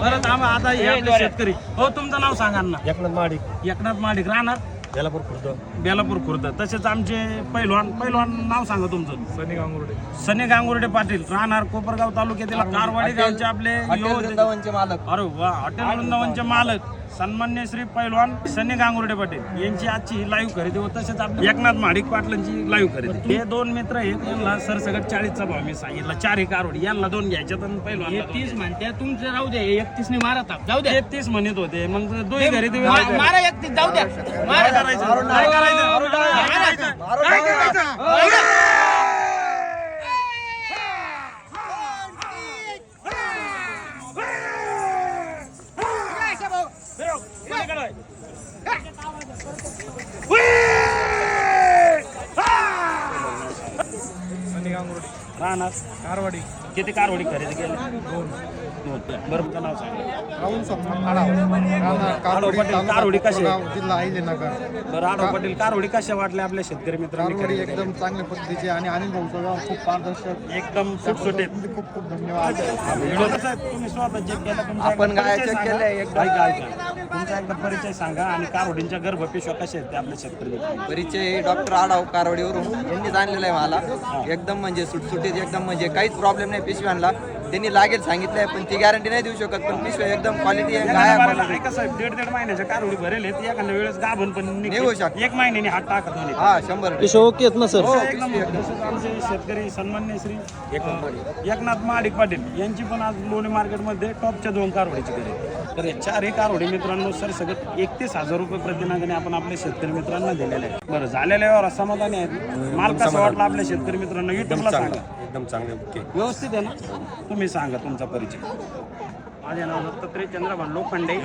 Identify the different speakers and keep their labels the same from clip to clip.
Speaker 1: बरं थांबा आता हे आपले शेतकरी. हो तुमचं नाव सांगा ना.
Speaker 2: एकनाथ माडिक.
Speaker 1: एकनाथ माडिक राहणार?
Speaker 2: बेलापूर खुर्द.
Speaker 1: बेलापूर खुर्द. तसेच आमचे पैलवान पैलवान नाव सांगा तुमचं.
Speaker 2: सनी गांगुर्डे.
Speaker 1: सनी गांगुर्डे पाटील राहणार कोपरगाव तालुक्यातील कारवाडी गावचे आपले युवक
Speaker 3: मालक.
Speaker 1: अरे वा हॉटेल वृंदावनचे मालक. सन्मान्य श्री पैलवान सनी गांगुर्डे पाटील. यांची आजची लाईव्ह खरेदी व तसेच आपले एकनाथ माडिक पाटलांची लाईव्ह खरेदी. हे दोन मित्र आहेत. यांना सरसगट चाळीसचा भाव मी सांगितला. चार एक कारवडी. यांना दोन घ्यायच्यात आणि पैलवान
Speaker 4: एकतीस म्हणते. तुमचं राहू दे. एकतीस ने मारा जाऊ द्या
Speaker 1: तेहतीस म्हणत होते. मग दोन्ही खरेदी
Speaker 4: मारा एकतीस. जाऊ द्या. मारा
Speaker 1: काय करायचं. काय करायचं. राहणार.
Speaker 2: कारवाडी
Speaker 1: किती कारवडी खरेदी केली? दोन. बरं तुमचं नाव सांगा
Speaker 3: राहुल सोमनाथ आढाव राहणार कारवाडी
Speaker 1: पाटील,
Speaker 3: तालुका
Speaker 1: कारवाडी?
Speaker 3: कोपरगाव, जिल्हा
Speaker 1: बरं पाटील कारवडी कशा वाटल्या आपल्या शेतकरी मित्रांनी
Speaker 3: कारवाडी
Speaker 1: खरेदी
Speaker 3: एकदम चांगल्या पद्धतीची आणि अनिल गाव खूप पारदर्शक
Speaker 1: केली? एकदम सुटसुटीत
Speaker 3: तुमचे खूप खूप धन्यवाद
Speaker 1: व्हिडिओ कसा आहे? तुम्ही स्वतः check केला, तुमचा
Speaker 3: आपण
Speaker 1: एकदा
Speaker 3: गाया
Speaker 1: परिचय
Speaker 3: check
Speaker 1: सांगा.
Speaker 3: केल्या.
Speaker 1: तुमचा एकदा परिचय सांगा आणि कारवडींच्या गर्भपिशव्या कशा आहेत ते आपल्या शेतकरी मित्रांना.
Speaker 5: परिचय डॉक्टर आडाव कारवाडीवरून यांनीच आणलेला आहे मला एकदम म्हणजे सुटसुटीत एकदम म्हणजे काहीच प्रॉब्लेम नाही पिशव्यांना त्यांनी लागेल सांगितलंय पण ती गॅरंटी नाही देऊ शकत. पण पिशव्या एकदम क्वालिटी आहे quality.
Speaker 1: ऐका साहेब? दीड दीड महिन्याच्या कारवडी भरेल आहेत एखाद्या वेळेस गाभण पण निघते.
Speaker 5: निघू शकते.
Speaker 1: एक महिन्याने हात टाकत म्हणे
Speaker 5: हा शंभर
Speaker 3: ओके आहेत ना सर?
Speaker 5: हो
Speaker 1: एकदम तसंच आमचे शेतकरी सन्मान्य श्री एकनाथ महाडिक पाटील यांची पण आज लोणी मार्केटमध्ये टॉपच्या दोन कारवडीची खरेदी. तर या चारही कारवडी मित्रांनो सर सगळं एकतीस हजार रुपये प्रतिनागाने आपण आपल्या शेतकरी मित्रांना दिलेले आहे बरं झालेल्या व्यवहार समाधानी आहेत. माल कसा वाटला आपल्या शेतकरी मित्रांना. युट्यूबला सांगा.
Speaker 2: एकदम चांगले ओके
Speaker 1: व्यवस्थित आहे ना? तुम्ही सांगा तुमचा परिचय. माझे नाव दत्तात्रय चंद्रभान लोखंडे.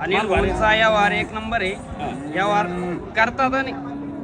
Speaker 4: अनिल भाऊचा व्यवहार एक नंबर आहे. व्यवहार करतात आणि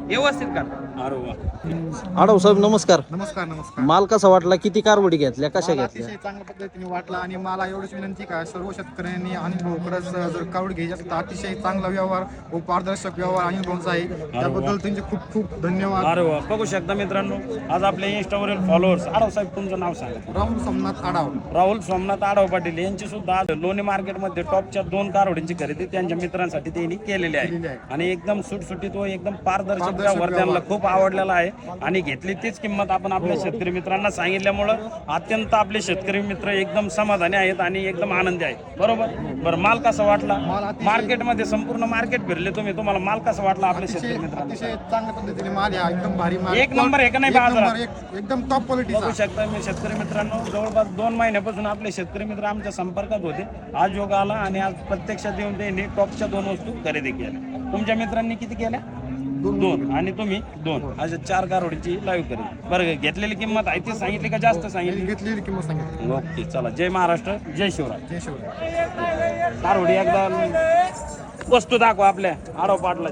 Speaker 4: व्यवस्थित करतात.
Speaker 6: आडव साहेब नमस्कार.
Speaker 3: नमस्कार नमस्कार.
Speaker 6: माल कसा वाटला? किती कारवडी घेतल्या? कशा
Speaker 3: मला
Speaker 6: घेतल्या?
Speaker 3: अतिशय चांगल्या पद्धतीने वाटला आणि मला एवढीच विनंती का सर्व शेतकऱ्यांनी अनिल भाऊकडे जर कावड घ्यायची असेल तर अतिशय चांगला व्यवहार व पारदर्शक व्यवहार अनिल भाऊचा आहे. त्याबद्दल त्यांचे खूप खूप धन्यवाद.
Speaker 1: अरे वा बघू शकता मित्रांनो आज आपल्या इंस्टावरील फॉलोअर्स आडव साहेब तुमचं नाव सांगा.
Speaker 3: राहुल सोमनाथ आढाव.
Speaker 1: राहुल सोमनाथ आडव पाटील यांची सुद्धा आज लोणी मार्केटमध्ये टॉपच्या दोन कारवडींची खरेदी त्यांच्या मित्रांसाठी त्यांनी केलेली आहे. आणि एकदम सुटसुटीत व एकदम पारदर्शक
Speaker 3: पारदर्शक
Speaker 1: व्यवहार त्यांना
Speaker 3: व्यवहार.
Speaker 1: खूप आवडलेला आहे. आणि घेतली तीच किंमत आपण आपल्या शेतकरी मित्रांना सांगितल्यामुळं अत्यंत आपले शेतकरी मित्र एकदम समाधानी आहेत आणि एकदम आनंदी आहेत. बरोबर? बरं माल कसा वाटला? मार्केटमध्ये संपूर्ण मार्केट फिरले तुम्ही. तुम्हाला माल कसा वाटला आपल्या शेतकरी मित्रांना?
Speaker 3: अतिशय चांगल्या पद्धतीने माल आहे. एकदम भारी माल
Speaker 1: एक नंबर आहे का नाही
Speaker 3: एक
Speaker 1: बाजारात?
Speaker 3: नंबर, एक- एकदम टॉप क्वालिटीचा
Speaker 1: बघू शकता मी शेतकरी मित्रांनो जवळपास दोन महिन्यापासून आपले शेतकरी मित्र आमच्या संपर्कात होते. आज योग आला आणि आज प्रत्यक्षात येऊन त्यांनी टॉपच्या दोन वस्तू खरेदी केल्या. तुमच्या मित्रांनी किती केल्या? दोन. आणि तुम्ही? दोन. अशा चार कारवडीची लाईव्ह खरेदी बरं घेतलेली किंमत आहे ती सांगितली का जास्त सांगितली?
Speaker 3: घेतलेली किंमत सांगितली.
Speaker 1: ओके चला. जय महाराष्ट्र जय शिवराय.
Speaker 3: जय शिवराय.
Speaker 1: कारवडी एकदा वस्तू दाखवा आपल्या आडव पाटला